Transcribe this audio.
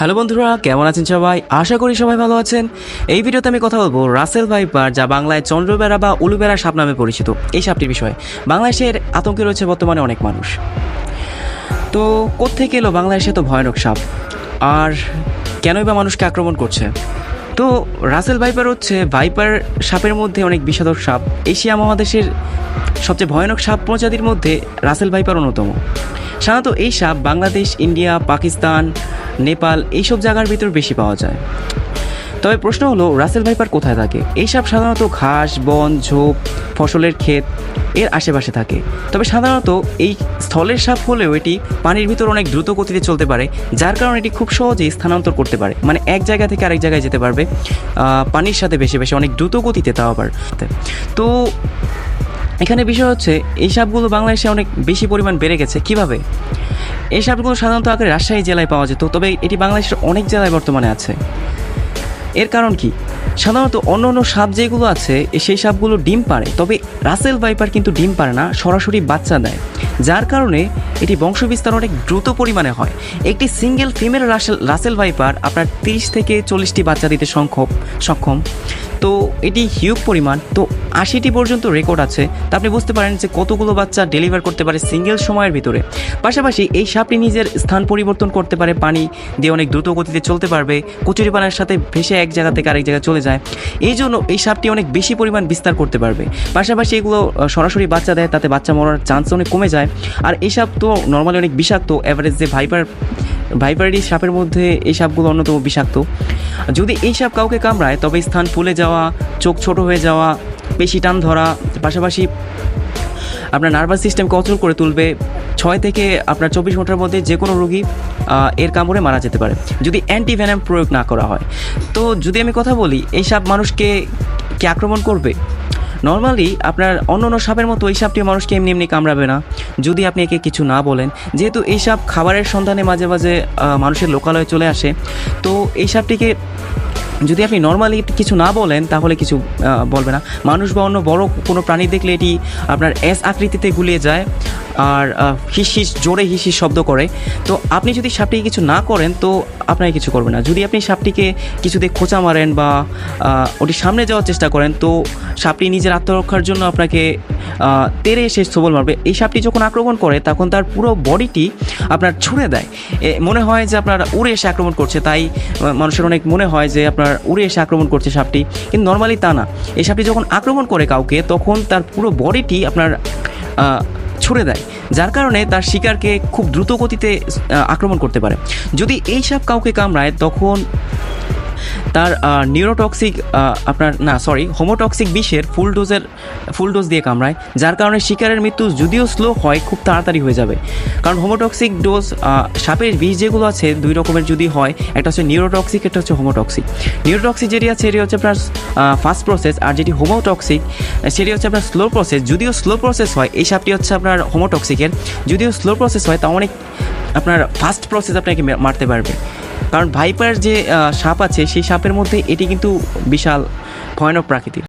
Hello বন্ধুরা, কেমন আছেন সবাই? আশা করি সবাই ভালো আছেন। এই ভিডিওতে আমি কথা বলব রাসেল ভাইপার, যা বাংলায় চন্দ্রবেড়া বা উলুবেড়া সাপ নামে পরিচিত এই সাপটির বিষয়ে। বাংলাদেশের আতঙ্কে রয়েছে বর্তমানে অনেক মানুষ। তো কোত্থেকে এলো বাংলাদেশে তো ভয়ানক সাপ? আর কেনই বা মানুষকে আক্রমণ করছে? তো রাসেল ভাইপার হচ্ছে ভাইপার সাপের মধ্যে অনেক বিষাদক সাপ। এশিয়া মহাদেশের সবচেয়ে ভয়ানক সাপ প্রজাতির মধ্যে রাসেল ভাইপার অন্যতম। সাধারণত এই সাপ বাংলাদেশ, ইন্ডিয়া, পাকিস্তান, নেপাল এইসব জায়গার ভিতর বেশি পাওয়া যায়। তবে প্রশ্ন হলো, রাসেল ভাইপার কোথায় থাকে? এই সাপ সাধারণত ঘাস, বন, ঝোপ, ফসলের ক্ষেত এর আশেপাশে থাকে। তবে সাধারণত এই স্থলের সাপ হলেও এটি পানির ভিতর অনেক দ্রুত গতিতে চলতে পারে, যার কারণে এটি খুব সহজেই স্থানান্তর করতে পারে। মানে এক জায়গা থেকে আরেক জায়গায় যেতে পারবে। পানির সাথে বেশি বেশি অনেক দ্রুত গতিতে তাও আবার। তো এখানে বিষয় হচ্ছে, এই সাপগুলো বাংলাদেশে অনেক বেশি পরিমাণ বেড়ে গেছে। কীভাবে? এই সাপগুলো সাধারণত আগে রাজশাহী জেলায় পাওয়া যেত, তবে এটি বাংলাদেশের অনেক জেলায় বর্তমানে আছে। এর কারণ কি? সাধারণত অন্য অন্য সাপ যেগুলো আছে সেই সাপগুলো ডিম পারে তবে রাসেল ভাইপার কিন্তু ডিম পারে না, সরাসরি বাচ্চা দেয়। যার কারণে এটি বংশবিস্তার অনেক দ্রুত পরিমাণে হয়। একটি single female Russell Russell viper আপনার তিরিশ থেকে চল্লিশটি বাচ্চা দিতে সক্ষম সক্ষম। তো এটি হিউজ পরিমাণ, তো আশিটি পর্যন্ত রেকর্ড আছে। তা আপনি বুঝতে পারেন যে কতগুলো বাচ্চা ডেলিভার করতে পারে সিঙ্গেল সময়ের ভিতরে। পাশাপাশি এই সাপটি নিজের স্থান পরিবর্তন করতে পারে, পানি দিয়ে অনেক দ্রুত গতিতে চলতে পারবে কচুরি পানার সাথে ভেসে এক জায়গা থেকে আরেক জায়গায় চলে যায়। এই জন্য এই সাপটি অনেক বেশি পরিমাণ বিস্তার করতে পারবে। পাশাপাশি এগুলো সরাসরি বাচ্চা দেয়, তাতে বাচ্চা মরার চান্স অনেক কমে যায়। আর এই সাপ তো নর্মালি অনেক বিষাক্ত অ্যাভারেজ যে ভাইপার ভাইপারি সাপের মধ্যে এই সাপগুলো অন্যতম বিষাক্ত। যদি এই সাপ কাউকে কামড়ায়, তবে স্থান ফুলে যাওয়া, চোখ ছোট হয়ে যাওয়া পেশি টান ধরা, পাশাপাশি আপনার নার্ভাস সিস্টেমকে অচল করে তুলবে, ছয় থেকে আপনার চব্বিশ ঘণ্টার মধ্যে যে কোনো রোগী এর কামড়ে মারা যেতে পারে। যদি অ্যান্টিভেনাম প্রয়োগ না করা হয়। তো যদি আমি কথা বলি, এই সাপ মানুষকে কি আক্রমণ করবে? নর্মালি আপনার অন্য অন্য সাপের মতো এই সাপটি মানুষকে এমনি এমনি কামড়াবে না। যদি আপনি একে কিছু না বলেন, যেহেতু এই সাপ খাবারের সন্ধানে মাঝে মাঝে মানুষের লোকালয়ে চলে আসে, তো এই সাপটিকে যদি আপনি নর্মালি কিছু না বলেন, তাহলে কিছু বলবে না। মানুষ বা অন্য বড় কোনো প্রাণী দেখলে এটি আপনার এস আকৃতিতে গুলিয়ে যায় আর হিস জোরে হিস শব্দ করে। তো আপনি যদি সাপটিকে কিছু না করেন, তো আপনাকে কিছু করবে না। যদি আপনি সাপটিকে কিছু দিয়ে খোঁচা মারেন বা ওটি সামনে যাওয়ার চেষ্টা করেন, তো সাপটি নিজের আত্মরক্ষার জন্য আপনাকে তেড়ে এসে সবল মারবে। এই সাপটি যখন আক্রমণ করে, তখন তার পুরো বডিটি আপনার ছুঁড়ে দেয়। মনে হয় যে আপনার উড়ে এসে আক্রমণ করছে, তাই মানুষের অনেক মনে হয় যে আপনার উড়ে এসে আক্রমণ করছে সাপটি। কিন্তু নর্মালি তা না। এই সাপটি যখন আক্রমণ করে কাউকে, তখন তার পুরো বডিটি আপনার ছুঁড়ে দেয়। যার কারণে তার শিকারকে খুব দ্রুত গতিতে আক্রমণ করতে পারে। যদি এই সাপ কাউকে কামড়ায়, তখন তার নিউরোটক্সিক আপনার, না সরি হোমোটক্সিক বিষের ফুল ডোজের ফুল ডোজ দিয়ে কামড়ায়, যার কারণে শিকারের মৃত্যু যদিও স্লো হয়, খুব তাড়াতাড়ি হয়ে যাবে। কারণ হোমোটক্সিক ডোজ সাপের বিষ যেগুলো আছে, দুই রকমের যদি হয়, একটা হচ্ছে নিউরোটক্সিক একটা হচ্ছে হোমোটক্সিক নিউরোটক্সিক যেটি আছে এটি হচ্ছে আপনার ফাস্ট প্রসেস আর যেটি হোমোটক্সিক সেটি হচ্ছে আপনার স্লো প্রসেস যদিও স্লো প্রসেস হয়, এই সাপটি হচ্ছে আপনার হোমোটক্সিকের যদিও স্লো প্রসেস হয় তা অনেক আপনার ফাস্ট প্রসেস আপনাকে মারতে পারবে। কারণ ভাইপার যে সাপ আছে, সেই সাপের মধ্যে এটি কিন্তু বিশাল ভয়ানক প্রাকৃতিক।